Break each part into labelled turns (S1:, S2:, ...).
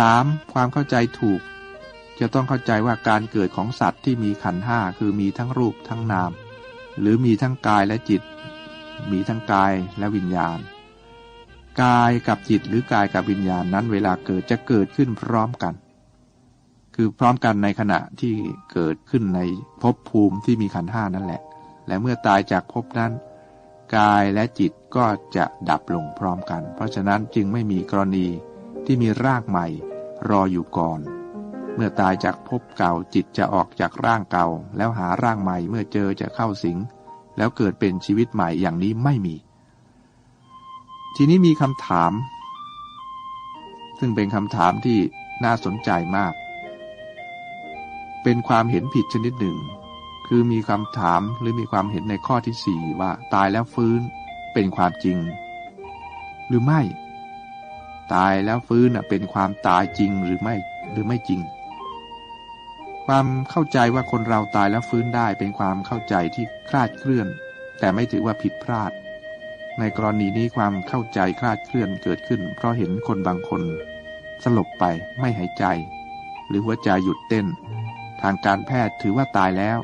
S1: 3. ความเข้าใจถูก จะต้องเข้าใจว่าการเกิดของสัตว์ที่มีขันห้าคือมีทั้งรูปทั้งนาม หรือมีทั้งกายและจิต มีทั้งกายและวิญญาณ กายกับจิตหรือกายกับวิญญาณนั้นเวลาเกิดจะเกิดขึ้นพร้อมกัน คือพร้อมกันในขณะที่เกิดขึ้นในภพภูมิที่มีขันห้านั่นแหละ และเมื่อตายจากภพนั้นกายและจิตก็จะดับลงพร้อมกัน เพราะฉะนั้นจึงไม่มีกรณี ที่มีร่างใหม่ รออยู่ก่อน เมื่อตายจากภพเก่าจิตจะออกจากร่างเก่า แล้วหาร่างใหม่เมื่อเจอจะเข้าสิง แล้วเกิดเป็นชีวิตใหม่อย่างนี้ไม่มี ทีนี้มีคำถาม ซึ่งเป็นคำถามที่น่าสนใจมาก เป็นความเห็นผิดชนิดหนึ่ง คือมีคำถามหรือมีความเห็นในข้อที่สี่ว่าตายแล้วฟื้นเป็นความจริง หรือไม่ ตายแล้วฟื้นเป็นความตายจริงหรือไม่หรือไม่จริง ความเข้าใจว่าคนเราตายแล้วฟื้นได้เป็นความเข้าใจที่คลาดเคลื่อน แต่ไม่ถือว่าผิดพลาด ในกรณีนี้ความเข้าใจคลาดเคลื่อนเกิดขึ้น เพราะเห็นคนบางคน สลบไปไม่หายใจ หรือหัวใจหยุดเต้น ทางการแพทย์ถือว่าตายแล้ว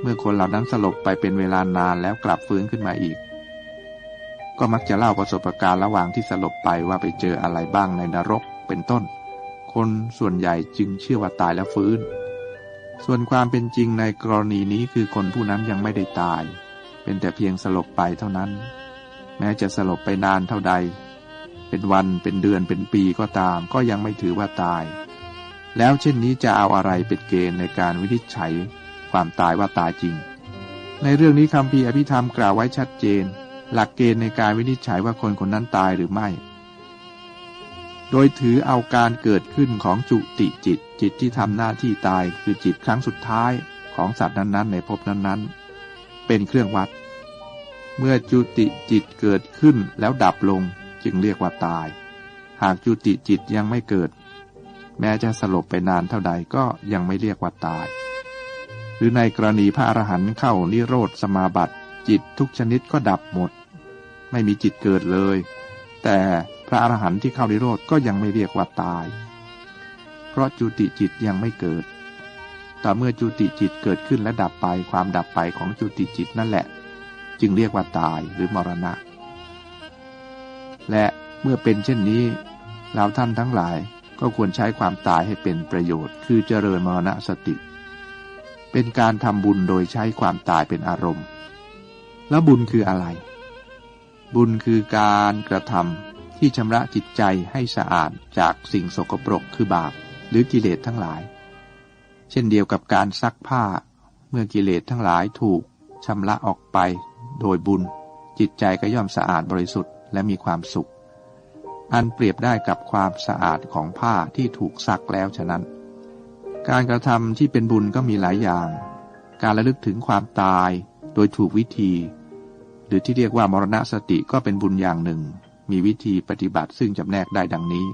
S1: เมื่อคนเหล่านั้นสลบไปเป็นเวลานานแล้วกลับฟื้นขึ้นมาอีก ก็มักจะเล่าประสบการณ์ระหว่างที่สลบไปว่าไปเจออะไรบ้างในนรกเป็นต้น คนส่วนใหญ่จึงเชื่อว่าตายแล้วฟื้น ส่วนความเป็นจริงในกรณีนี้คือคนผู้นั้นยังไม่ได้ตาย เป็นแต่เพียงสลบไปเท่านั้น แม้จะสลบไปนานเท่าใด เป็นวันเป็นเดือนเป็นปีก็ตาม ก็ยังไม่ถือว่าตาย แล้วเช่นนี้จะเอาอะไรเป็นเกณฑ์ในการวินิจฉัย ความตายว่าตายจริง ในเรื่องนี้คำพีอภิธรรมกล่าวไว้ชัดเจน หลักเกณฑ์ในการวินิจฉัยว่าคนคนนั้นตายหรือไม่ โดยถือเอาการเกิดขึ้นของจุติจิต จิตที่ทำหน้าที่ตายคือจิตครั้งสุดท้ายของสัตว์นั้นๆ ในภพนั้นๆ เป็นเครื่องวัด เมื่อจุติจิตเกิดขึ้นแล้วดับลงจึงเรียกว่าตาย หากจุติจิตยังไม่เกิด แม้จะสลบไปนานเท่าใดก็ยังไม่เรียกว่าตาย หรือในกรณีพระอรหันต์เข้านิโรธสมาบัติ จิตทุกชนิดก็ดับหมด ไม่มีจิตเกิดเลย แต่พระอรหันต์ที่เข้านิโรธก็ยังไม่เรียกว่าตาย เพราะจุติจิตยังไม่เกิดต่เมื่อจุติจิตเกิดขึ้นและดับไปความดับไปของจุติจิตนั่นแหละ จึงเรียกว่าตายหรือมรณะ และเมื่อเป็นเช่นนี้เราท่านทั้งหลายก็ควรใช้ความตายให้เป็นประโยชน์ คือเจริญมรณะสติ เป็นการทำบุญโดยใช้ความตายเป็นอารมณ์ แล้วบุญคืออะไร บุญคือการกระทำที่ชำระจิตใจให้สะอาดจากสิ่งสกปรกคือบาปหรือกิเลสทั้งหลาย เช่นเดียวกับการซักผ้า เมื่อกิเลสทั้งหลายถูกชำระออกไปโดยบุญ จิตใจก็ย่อมสะอาดบริสุทธิ์และมีความสุข อันเปรียบได้กับความสะอาดของผ้าที่ถูกซักแล้วฉะนั้น การกระทำที่เป็นบุญก็มีหลายอย่าง การระลึกถึงความตายโดยถูกวิธี รือที่เรียกว่ามรณสติก็เป็นบุญอย่างหนึ่ง มีวิธีปฏิบัติซึ่งจำแนกได้ดังนี้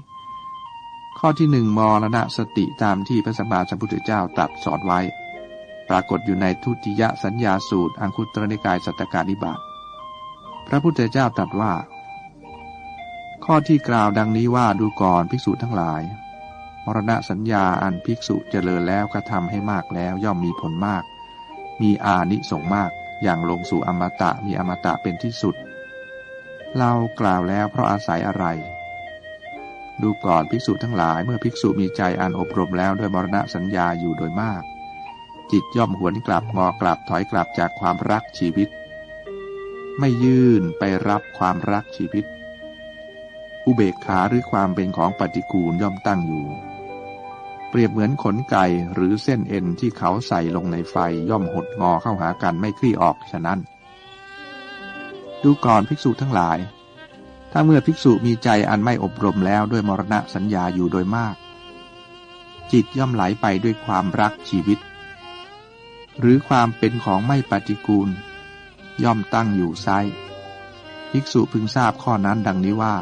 S1: ข้อที่หนึ่งมรณสติตามที่พระสัมมาสัมพุทธเจ้าตรัสสอนไว้ ปรากฏอยู่ในทุติยสัญญาสูตร อังคุตรนิกายสัตตการนิบาตพระพุทธเจ้าตรัสว่า ข้อที่กล่าวดังนี้ว่าดูก่อนภิกษุทั้งหลาย มรณะสัญญาอันภิกษุเจริญแล้วกระทำให้มากแล้วย่อมมีผลมาก มีอานิสงมาก อย่างลงสู่อมตะมีอมตะเป็นที่สุด เรากล่าวแล้วเพราะอาศัยอะไร ดูก่อนภิกษุทั้งหลายเมื่อภิกษุมีใจอันอบรมแล้วด้วยมรณะสัญญาอยู่โดยมาก จิตย่อมหวนกลับงอกลับถอยกลับจากความรักชีวิต ไม่ยื่นไปรับความรักชีวิต อุเบกขาหรือความเป็นของปฏิกูลย่อมตั้งอยู่ เปรียบเหมือนขนไก่หรือเส้นเอ็นที่เขาใส่ลงในไฟย่อมหดงอเข้าหากันไม่คลี่ออกฉะนั้น ดูก่อนภิกษุทั้งหลาย ถ้าเมื่อภิกษุมีใจอันไม่อบรมแล้วด้วยมรณะสัญญาอยู่โดยมาก จิตย่อมไหลไปด้วยความรักชีวิต หรือความเป็นของไม่ปฏิกูล ย่อมตั้งอยู่ไซภิกษุพึงทราบข้อนั้นดังนี้ว่า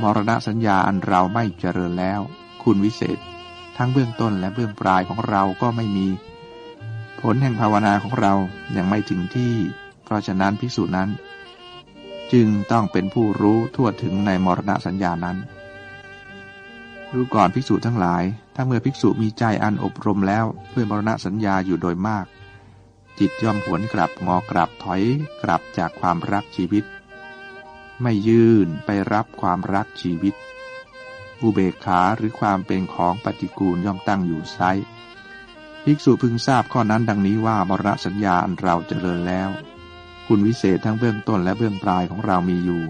S1: มรณะสัญญาอันเราไม่เจริญแล้ว คุณวิเศษ ทั้งเบื้องต้นและเบื้องปลายของเราก็ไม่มี ผลแห่งภาวนาของเรายัางไม่ถึงที่ เพราะฉะนั้นภิกษุนั้น จึงต้องเป็นผู้รู้ทั่วถึงในมรณะสัญญานั้นดูก่อนภิกษุทั้งหลาย ถ้าเมื่อภิกษุมีใจอันอบรมแล้วด้วยมรณะสัญญาอยู่โดยมาก จิตย่อมหวนกลับงอกลับถอยกลับจากความรักชีวิต ไม่ยื่นไปรับความรักชีวิต อุเบกขาหรือความเป็นของปฏิกูลย่อมตั้งอยู่ไซภิกษุพึงทราบข้อนั้นดังนี้ว่ามรณะสัญญาอันเราเจริญแล้ว คุณวิเศษทั้งเบื้องต้นและเบื้องปลายของเรามีอยู่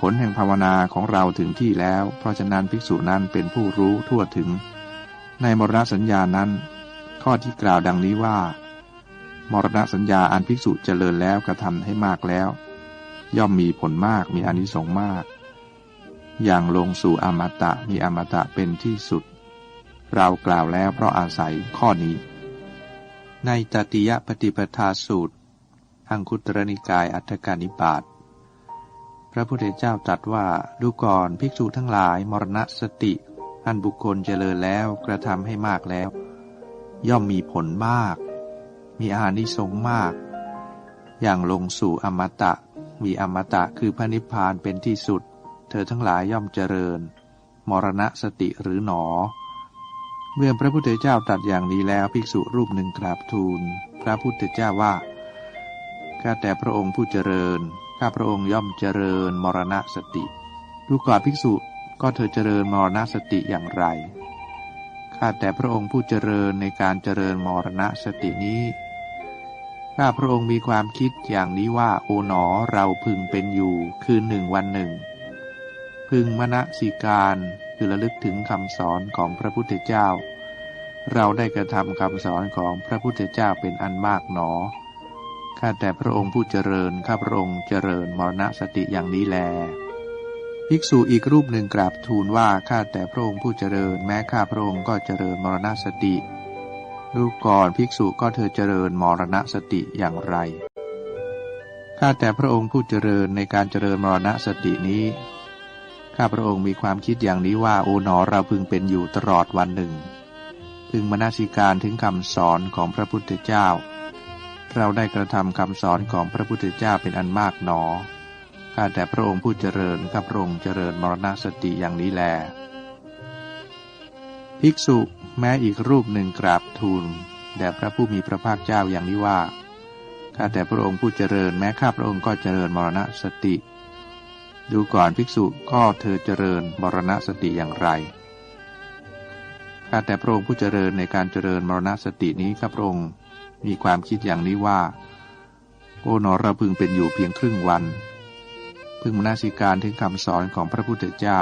S1: ผลแห่งภาวนาของเราถึงที่แล้ว เพราะฉะนั้นภิกษุนั้นเป็นผู้รู้ทั่วถึง ในมรณสัญญานั้น ข้อที่กล่าวดังนี้ว่า มรณสัญญาอันภิกษุเจริญแล้วกระทำให้มากแล้ว ย่อมมีผลมากมีอนิสงส์มาก อย่างลงสู่อมตะมีอมตะเป็นที่สุด เรากล่าวแล้วเพราะอาศัยข้อนี้ ในตติยปฏิปทาสูตร อังคุตรนิกายอัฏฐกานิบาตพระพุทธเจ้าตรัสว่าดูก่อนภิกษุทั้งหลายมรณสติ อันบุคคลเจริญแล้วกระทำให้มากแล้ว ย่อมมีผลมาก มีอานิสงส์มาก อย่างลงสู่อมตะ มีอมตะคือพระนิพพานเป็นที่สุด เธอทั้งหลายย่อมเจริญ มรณะสติหรือหนอ เมื่อพระพุทธเจ้าตรัสอย่างนี้แล้วภิกษุรูปหนึ่งกราบทูล พระพุทธเจ้าว่าข้าแต่พระองค์ผู้เจริญข้าพระองค์ย่อมเจริญมรณะสติดูก่อนภิกษุก็เธอเจริญมรณะสติอย่างไรข้าแต่พระองค์ผู้เจริญในการเจริญมรณะสตินี้ข้าพระองค์มีความคิดอย่างนี้ว่าโอ๋หนอเราพึงเป็นอยู่คืนหนึ่งวันหนึ่ง พึงมณสิการคือระลึกถึงคำสอนของพระพุทธเจ้า เราได้กระทำคำสอนของพระพุทธเจ้าเป็นอันมากหนอ ข้าแต่พระองค์ผู้เจริญ ข้าพระองค์เจริญมรณสติอย่างนี้แล ภิกษุอีกรูปหนึ่งกราบทูลว่าข้าแต่พระองค์ผู้เจริญ แม้ข้าพระองค์ก็เจริญมรณสติดูก่อนภิกษุก็เธอเจริญมรณสติอย่างไร ข้าแต่พระองค์ผู้เจริญในการเจริญมรณสตินี้ ข้าพระองค์มีความคิดอย่างนี้ว่าโอ๋หนอเราพึงเป็นอยู่ตลอดวันหนึ่ง พึงมนาสิการถึงคำสอนของพระพุทธเจ้า เราได้กระทำคำสอนของพระพุทธเจ้าเป็นอันมากหนอข้าแต่พระองค์ผู้เจริญข้าพระองค์เจริญมรณสติอย่างนี้แล ภิกษุแม้อีกรูปหนึ่งกราบทูลแด่พระผู้มีพระภาคเจ้าอย่างนี้ว่าข้าแต่พระองค์ผู้เจริญแม้ข้าพระองค์ก็เจริญมรณสติ ดูก่อนภิกษุก็เธอเจริญมรณสติอย่างไรข้าแต่พระองค์ผู้เจริญในการเจริญมรณสตินี้ข้าพระองค์มีความคิดอย่างนี้ว่า โอ๋หนอเราพึงเป็นอยู่เพียงครึ่งวัน พึงมนาสิการถึงคำสอนของพระพุทธเจ้า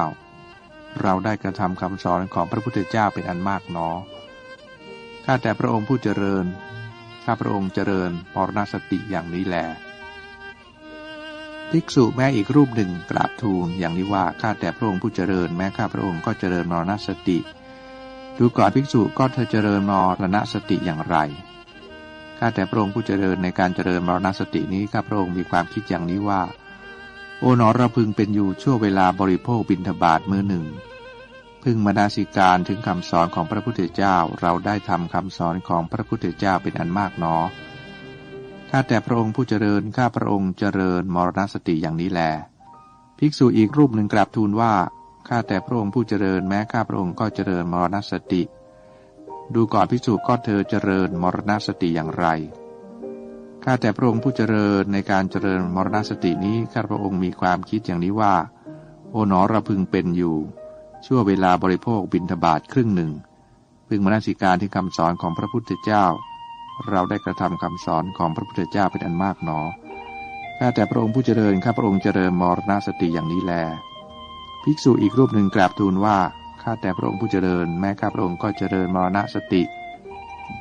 S1: เราได้กระทำคำสอนของพระพุทธเจ้าเป็นอันมากหนอ ข้าแต่พระองค์ผู้เจริญ ข้าพระองค์เจริญมรณสติอย่างนี้แล ภิกษุแม้อีกรูปหนึ่งกราบทูลอย่างนี้ว่าข้าแต่พระองค์ผู้เจริญแม้ข้าพระองค์ก็เจริญมรณสติ ดูก่อนภิกษุก็เธอเจริญมรณสติอย่างไรข้าแต่พระองค์ผู้เจริญในการเจริญมรณสตินี้ข้าพระองค์มีความคิดอย่างนี้ว่า โอ๋หนอเราพึงเป็นอยู่ช่วงเวลาบริโภคบิณฑบาตมือหนึ่ง พึงมานาสิการถึงคำสอนของพระพุทธเจ้าเราได้ทำคำสอนของพระพุทธเจ้าเป็นอันมากหนอ ข้าแต่พระองค์ผู้เจริญ ข้าพระองค์เจริญมรณสติอย่างนี้แล ภิกษุอีกรูปหนึ่งกราบทูลว่า ข้าแต่พระองค์ผู้เจริญแม้ข้าพระองค์ก็เจริญมรณสติ ดูก่อนพิสูจก็เธอเจริญมรณสติอย่างไร ข้าแต่พระองค์ผู้เจริญในการเจริญมรณสตินี้ ข้าพระองค์มีความคิดอย่างนี้ว่า โอ๋หนอราพึงเป็นอยู่ ชั่วเวลาบริโภคบินทบาทครึ่งหนึ่ง พึงมนสิการที่คำสอนของพระพุทธเจ้า เราได้กระทำคำสอนของพระพุทธเจ้าเป็นอันมากหนอข้าแต่พระองค์ผู้เจริญข้าพระองค์เจริญมรณสติอย่างนี้แล ภิกษุอีกรูปหนึ่งกราบทูลว่าข้าแต่พระองค์ผู้เจริญ แม้ข้าพระองค์ก็เจริญมรณสติ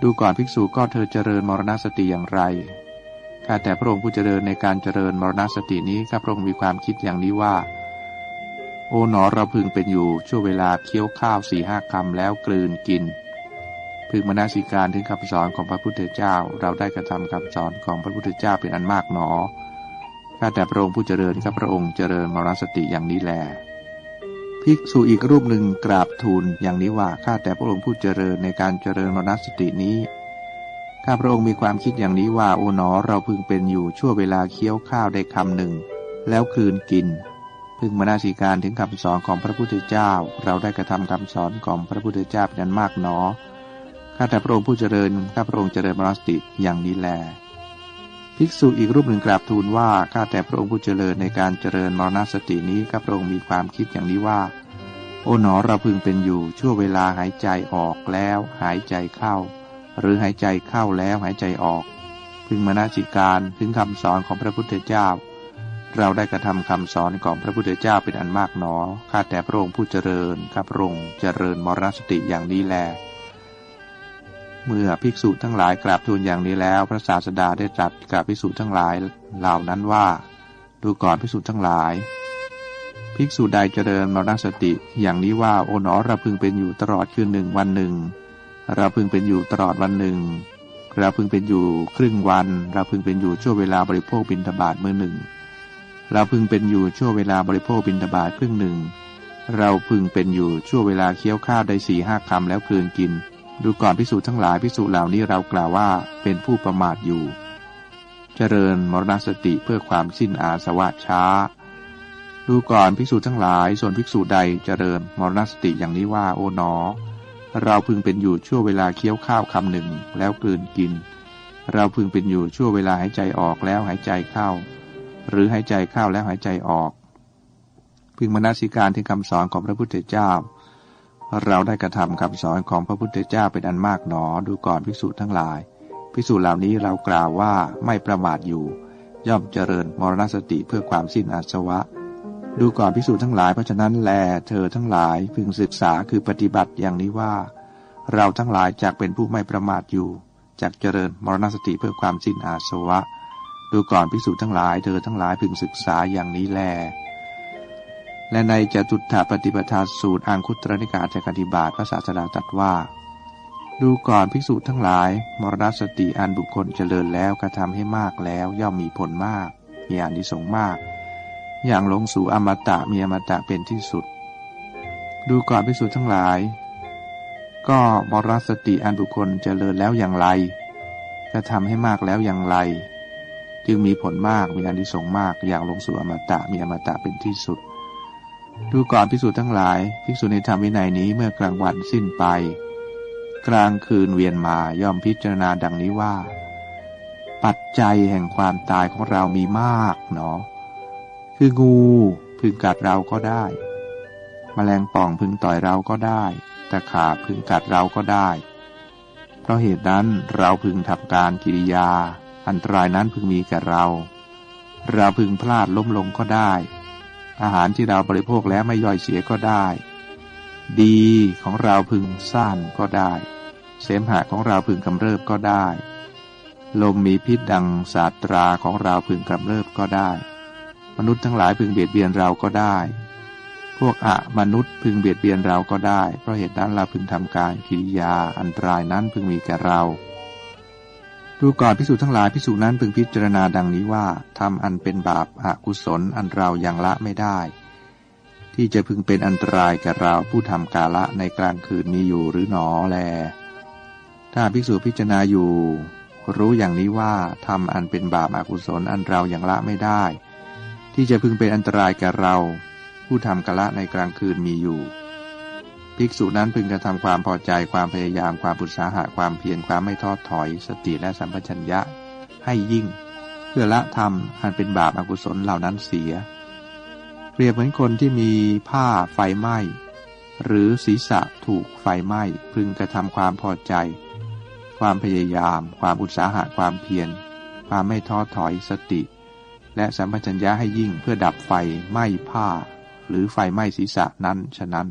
S1: ดูก่อนภิกษุก็เธอเจริญมรณสติอย่างไรข้าแต่พระองค์ผู้เจริญในการเจริญมรณสตินี้ข้าพระองค์มีความคิดอย่างนี้ว่า โอ๋หนอเราพึงเป็นอยู่ช่วงเวลาเคี้ยวข้าวสี่ห้าคำแล้วกลืนกิน พึงมนาสิการถึงคำสอนของพระพุทธเจ้า เราได้กระทำคำสอนของพระพุทธเจ้าเป็นอันมากหนอข้าแต่พระองค์ผู้เจริญข้าพระองค์เจริญมรณสติอย่างนี้แล ภิกษุอีกรูปหนึ่งกราบทูลอย่างนี้ว่าข้าแต่พระองค์ผู้เจริญในการเจริญมรณสตินี้ข้าพระองค์มีความคิดอย่างนี้ว่าโอ๋หนอเราพึงเป็นอยู่ชั่วเวลาเคี้ยวข้าวได้คำหนึ่ง แล้วคืนกิน พึงมนาสิการถึงคำสอนของพระพุทธเจ้า เราได้กระทำคำสอนของพระพุทธเจ้าเป็นอันมากหนอ ข้าแต่พระองค์ผู้เจริญ ข้าพระองค์เจริญมรสติอย่างนี้แล ภิกษุอีกรูปหนึ่งกราบทูลว่า ข้าแต่พระองค์ผู้เจริญในการเจริญมรณสตินี้ข้าพระองค์มีความคิดอย่างนี้ว่า โอ๋หนอเราพึงเป็นอยู่ชั่วเวลาหายใจออกแล้ว หายใจเข้า หรือหายใจเข้าแล้วหายใจออก พึงมานาสิการถึงคำสอนของพระพุทธเจ้า เราได้กระทำคำสอนของพระพุทธเจ้าเป็นอันมากหนอ ข้าแต่พระองค์ผู้เจริญ ข้าพระองค์เจริญมรณสติอย่างนี้แล เมื่อภิกษุทั้งหลายกราบทูลอย่างนี้แล้ว พระศาสดาได้ตรัสกับภิกษุทั้งหลายเหล่านั้นว่า ดูก่อนภิกษุทั้งหลาย ภิกษุใดเจริญมรณสติ อย่างนี้ว่าโอ๋หนอเราพึงเป็นอยู่ตลอดคืนหนึ่งวันหนึ่ง เราพึงเป็นอยู่ตลอดวันหนึ่ง เราพึงเป็นอยู่ครึ่งวัน เราพึงเป็นอยู่ช่วงเวลาบริโภคบิณฑบาตมือหนึ่ง เราพึงเป็นอยู่ช่วงเวลาบริโภคบิณฑบาตครึ่งหนึ่ง เราพึงเป็นอยู่ช่วงเวลาเคี้ยวข้าวได้สี่ห้าคำแล้วคืนกิน ดูก่อนพิสูจน์ทั้งหลายพิสูจน์เหล่านี้เรากล่าวว่าเป็นผู้ประมาทอยู่ เจริญมรณสติเพื่อความสิ้นอาสวะช้า ดูก่อนภิกษุทั้งหลาย ส่วนภิกษุใดเจริญมรณสติอย่างนี้ว่าโอ๋หนอ เราพึงเป็นอยู่ช่วงเวลาเคี้ยวข้าวคำหนึ่งแล้วกลืนกิน เราพึงเป็นอยู่ช่วงเวลาหายใจออกแล้วหายใจเข้า หรือหายใจเข้าแล้วหายใจออก พึงมนสิการที่คำสอนของพระพุทธเจ้า เราได้กระทำคำสอนของพระพุทธเจ้าเป็นอันมากหนอ ดูก่อนภิกษุทั้งหลาย ภิกษุเหล่านี้เรากล่าวว่าไม่ประมาทอยู่ ย่อมเจริญมรณสติเพื่อความสิ้นอาสวะ ดูก่อนภิกษุทั้งหลายเพราะฉะนั้นแล เธอทั้งหลายพึงศึกษาคือปฏิบัติอย่างนี้ว่า เราทั้งหลายจากเป็นผู้ไม่ประมาทอยู่จากเจริญมรณสติเพื่อความสิ้นอาสวะ ดูก่อนภิกษุทั้งหลาย เธอทั้งหลายพึงศึกษาอย่างนี้แล และในจตุถาปฏิปทาสูตรอังคุตรนิกาจากอิบาตพระศาสดาตรัสว่า ดูก่อนภิกษุทั้งหลาย มรณสติอันบุคคลเจริญแล้วกระทำให้มากแล้วย่อมมีผลมาก มีอานิสงส์มาก อย่างลงสู่อมตะมีอมตะเป็นที่สุด ดูก่อนภิกษุทั้งหลาย ก็มรณสติอันบุคคลเจริญแล้วอย่างไรกระทำให้มากแล้วอย่างไร จึงมีผลมากมีอนิสงส์มาก อย่างลงสู่อมตะมีอมตะเป็นที่สุด ดูก่อนพิสูจน์ทั้งหลาย ภิกษุในธรรมวินัยนี้เมื่อกลางวันสิ้นไป กลางคืนเวียนมาย่อมพิจารณาดังนี้ว่า ปัจจัยแห่งความตายของเรามีมากเนาะคืองูพึงกัดเราก็ได้มแมลงป่องพึงต่อยเราก็ได้ตะขาพึงกัดเราก็ได้ เพราะเหตุนั้นเราพึงทำการกิริยา อันตรายนั้นพึงมีแก่เรา เราพึงพลาดล้มลงก็ได้ อาหารที่เราบริโภคแล้วไม่ย่อยเสียก็ได้ ดีของเราพึงสั้นก็ได้ เสมหะของเราพึงกำเริบก็ได้ ลมมีพิษดังศาสตราของเราพึงกำเริบก็ได้ มนุษย์ทั้งหลายพึงเบียดเบียนเราก็ได้ พวกอะมนุษย์พึงเบียดเบียนเราก็ได้ เพราะเหตุนั้นเราพึงทำการกิริยาอันตรายนั้นพึงมีแก่เรา ดูก่อนพิสูจน์ทั้งหลายพิสูจน์นั้นพึงพิจารณาดังนี้ว่าทำอันเป็นบาปอากุศลอันเรายังละไม่ได้ ที่จะพึงเป็นอันตรายแก่เราผู้ทำกาละในกลางคืนมีอยู่หรือหนอแล ถ้าภิกษุพิจารณาอยู่ รู้อย่างนี้ว่าทำอันเป็นบาปอากุศลอันเรายังละไม่ได้ ที่จะพึงเป็นอันตรายแก่เรา ผู้ทำกาละในกลางคืนมีอยู่ ภิกษุนั้นพึงกระทำความพอใจความพยายามความปุสาหะความเพียรความไม่ทอดถอย สติและสัมปชัญญะ ให้ยิ่ง เพื่อละธรรมอันเป็นบาปอากุศลเหล่านั้นเสีย เปรียบเหมือนคนที่มีผ้าไฟไหม้ หรือศีรษะถูกไฟไหม้ พึงกระทำความพอใจ ความพยายาม ความอุตสาหะความเพียร ความไม่ท้อถอยสติ และสัมปชัญญะให้ยิ่งเพื่อดับไฟไหม้ผ้า หรือไฟไหม้ศีรษะนั้นฉะนั้น